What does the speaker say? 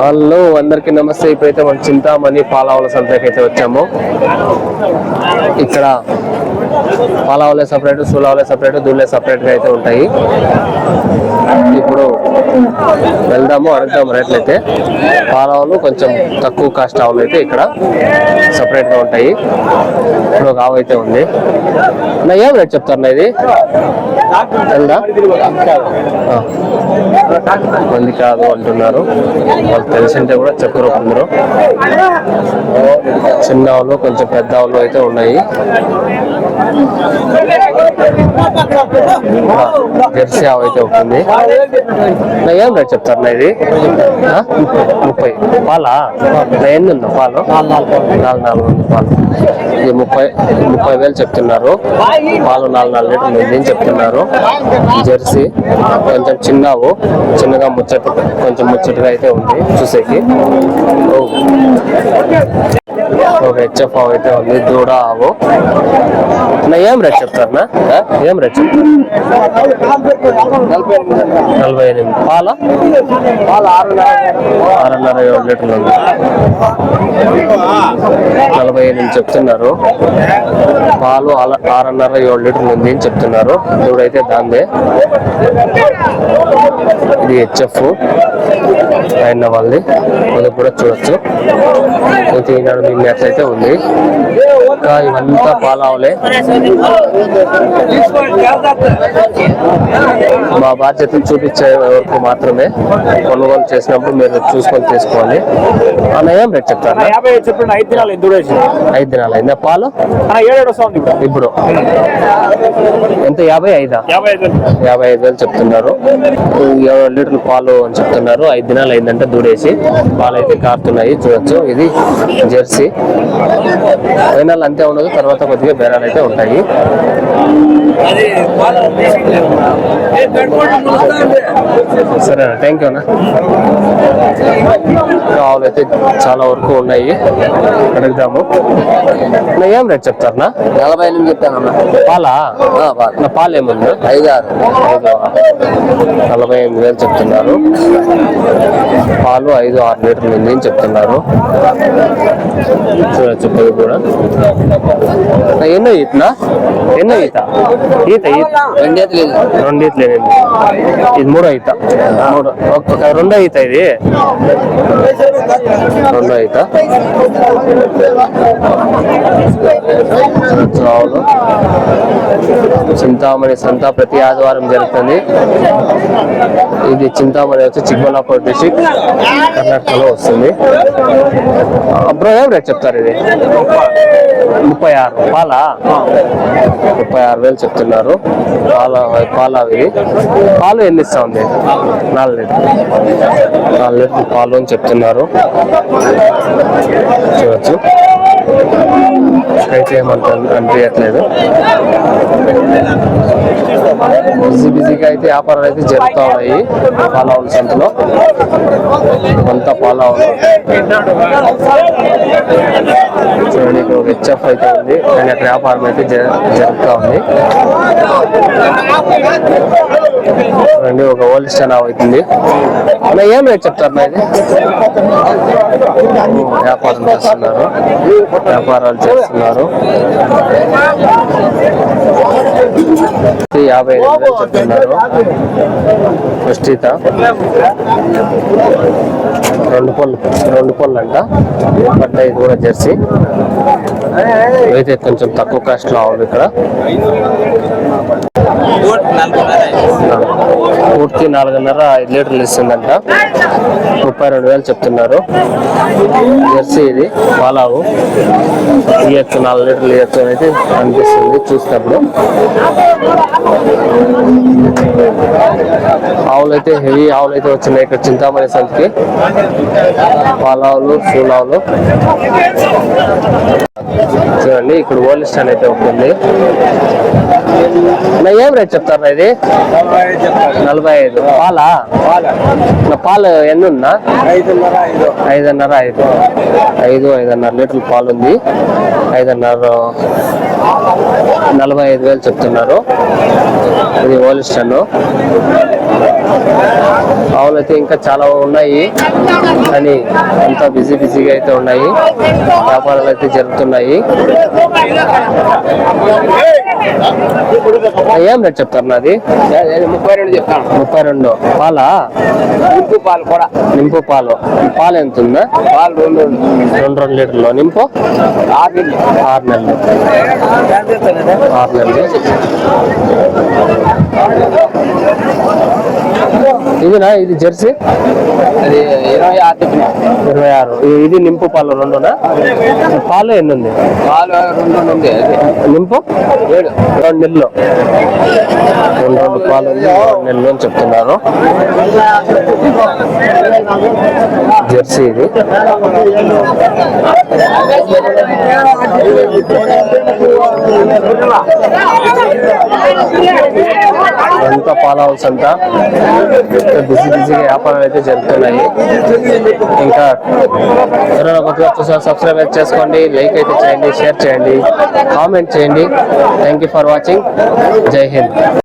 Hello అందరికి నమస్తే. ఇప్పుడైతే మనం చింతామణి పాలావుల సంతకైతే అయితే వచ్చాము. ఇక్కడ పాలావులే సపరేట్ సూలావులే సపరేట్ దూళ్ళే సపరేట్గా అయితే ఉంటాయి. ఇప్పుడు వెళ్దాము అడుగుదాము రేట్లు అయితే పాలావులు కొంచెం తక్కువ కాస్ట్ ఆవులు అయితే ఇక్కడ సపరేట్గా ఉంటాయి. ఇప్పుడు ఒక ఆవు అయితే ఉంది. నా ఏం రేట్ చెప్తారు ఇది? వెళ్దా మంది కాదు అంటున్నారు. వాళ్ళు తెలిసింటే కూడా చెప్పరు అందరూ. చిన్న ఆవులు కొంచెం పెద్ద ఆవులు అయితే ఉన్నాయి. జెర్సీ ఆవు అయితే ఉంటుంది ఏం రేట్ చెప్తారు నా ఇది? ముప్పై. పాలా? ఎన్ని ఉందా పాలు? నాలుగు నాలుగు ఉంది పాలు. ఇది ముప్పై ముప్పై వేలు చెప్తున్నారు. పాలు నాలుగు నాలుగు లీటర్లు ఉంది అని చెప్తున్నారు. జెర్సీ కొంచెం చిన్నవు చిన్నగా ముచ్చట కొంచెం ముచ్చటగా అయితే ఉంది చూసేకి. ఓ. ఒక హెచ్ఎఫ్ ఆవు అయితే ఉంది దూడ ఆవు నా ఏం రేట్ చెప్తారు నా? ఏం రేట్ చెప్తారు? నలభై ఎనిమిది. పాల? ఆరున్నర ఏడు లీటర్లు ఉంది. నలభై ఎనిమిది చెప్తున్నారు. పాలు ఆరున్నర ఏడు లీటర్లు ఉంది అని చెప్తున్నారు. దూడైతే దాందే ఇది హెచ్ఎఫ్. అయిన వాళ్ళది. అది కూడా చూడొచ్చు. అయితే ఈనాడు అయితే ఉంది. ఇంకా ఇవంతా పాలావులే మా బాధ్యతను చూపించే వరకు మాత్రమే కొనుగోలు చేసినప్పుడు మీరు చూసుకొని తీసుకోవాలి. అన్న ఏం రేట్ చెప్తారు? ఐదు దినాలు ఐదు దినాలు అయిందా? పాలు? ఇప్పుడు. ఎంత? యాభై ఐదా? యాభై ఐదు వేలు. చెప్తున్నారు. లీటర్లు పాలు అని చెప్తున్నారు. ఐదు దినాలు అయిందంటే దూడేసి పాలు అయితే కారుతున్నాయి. చూడొచ్చు. ఇది జెర్సీ. ఫైనల్ అంతే ఉండదు తర్వాత కొద్దిగా బేరాలు అయితే ఉంటాయి. సరే థ్యాంక్ యూ అన్న. ఆవులు అయితే చాలా వరకు ఉన్నాయి. అడుగుదాము. ఏం రేట్ చెప్తారనా నలభై ఎనిమిది చెప్తానమ్మా పాలా? నా పాలు. ఏముంది? ఐదు ఆరు. ఐదు నలభై ఎనిమిది వేలు చెప్తున్నారు. పాలు ఐదు ఆరు లీటర్లు ఉంది అని చెప్తున్నారు. చూడొచ్చు పొయ్యి కూడా. ఎన్నో ఈతనా ఎన్నో ఈత? ఈత ఈత. రెండు లేదు. రెండు ఈతలు ఏనండి ఇది మూడో ఈత. మూడు. రెండో ఈత ఇది. రెండో ఈత. చింతామణి సంత ప్రతి ఆదివారం జరుగుతుంది. ఇది చింతామణి వచ్చి చిక్బల్లాపూర్ డిస్టిక్ కర్ణాటకలో వస్తుంది. బ్రో ఏం రేట్ చెప్తారు ఇది? ముప్పై ఆరు పాల ముప్పై ఆరు వేలు చెప్తున్నారు. పాల పాల ఇది. పాలు ఎన్ని ఇస్తా ఉంది? నాలుగు లీటర్లు నాలుగు లీటర్లు పాలు అని చెప్తున్నారు. చూడొచ్చు. అయితే ఏమంత అనిపించట్లేదు బిజీ బిజీగా అయితే వ్యాపారాలు అయితే జరుగుతూ ఉన్నాయి పాలావుల సంతలో. కొంత పాలావులు. చూడండి ఇక్కడ ఒక హెచ్ఎఫ్ అయితే ఉంది కానీ అక్కడ వ్యాపారం అయితే జ- జరుగుతూ ఉంది. చూడండి ఒక హోలిస్టన్ అవుతుంది. అన్న ఏం రేట్ చెప్తారు నా ఇది? వ్యాపారం చేస్తున్నారు. వ్యాపారాలు చేస్తున్నారు. యాభై ఐదు వేలు చెప్తున్నారు. ఈత రెండు పళ్ళు రెండు పళ్ళు అంట బట్ ఇది కూడా జెర్సీ. అయితే కొంచెం తక్కువ కాస్ట్లో ఉంది ఇక్కడ. పూర్తి నాలుగున్నర ఐదు లీటర్లు ఇస్తుందంట ముప్పై రెండు వేలు చెప్తున్నారు. జెర్సీ ఇది పాలావు ఇవ్వచ్చు నాలుగు లీటర్లు ఇవ్వచ్చు అనేది అనిపిస్తుంది చూసినప్పుడు. ఆవులు అయితే హెవీ ఆవులు అయితే వచ్చినాయి ఇక్కడ చింతామణి సంతకి పాలావులు సూలావులు. చూడండి ఇక్కడ ఓల్డ్ స్టాండ్ అయితే ఉంటుంది నా ఏం రేట్ చెప్తారా ఇది? నలభై ఐదు. పాలా? నా పాలు ఎన్ని ఉందా ఐదున్నర ఐదు. ఐదు. ఐదు ఐదున్నర లీటర్ల పాలు ఉంది ఐదున్నర నలభై ఐదు వేలు చెప్తున్నారు. ఇది ఓలిస్టన్. ఆవులు అయితే ఇంకా చాలా ఉన్నాయి. కానీ అంతా బిజీ బిజీగా అయితే ఉన్నాయి. వ్యాపారాలు అయితే జరుగుతున్నాయి ఏం రేట్ చెప్తారు నాది? ముప్పై రెండు చెప్తాను. ముప్పై రెండు. పాలా? ఇంపు పాలు కూడా. నింపు పాలు. పాలు ఎంత ఉందా? పాలు రెండు. రెండు రెండు లీటర్లు. నింపు? ఆరు నెలలు. ఆరు నెలలు. ఆరు నెలలు. ఇదినా? ఇది జెర్సీ? ఇరవై ఆరు ఇరవై ఆరు. ఇది నింపు పాలు రెండునా? పాలు ఎన్ని ఉంది పాలు రెండు ఉంది నింపు? ఏడు. రెండు నెలలు. రెండు రెండు పాలు ఉంది రెండు నెలలు అని చెప్తున్నారు. జెర్సీ ఇది. అంతా పాల హౌస్ అంతా బిజీ బిజీగా వ్యాపారాలు అయితే జరుగుతున్నాయి. ఇంకా ఎవరైనా కొత్తగా చూసారు సబ్స్క్రైబ్ అయితే చేసుకోండి. లైక్ అయితే చేయండి షేర్ చేయండి కామెంట్ చేయండి. థ్యాంక్ యూ ఫర్ వాచింగ్ జై హింద్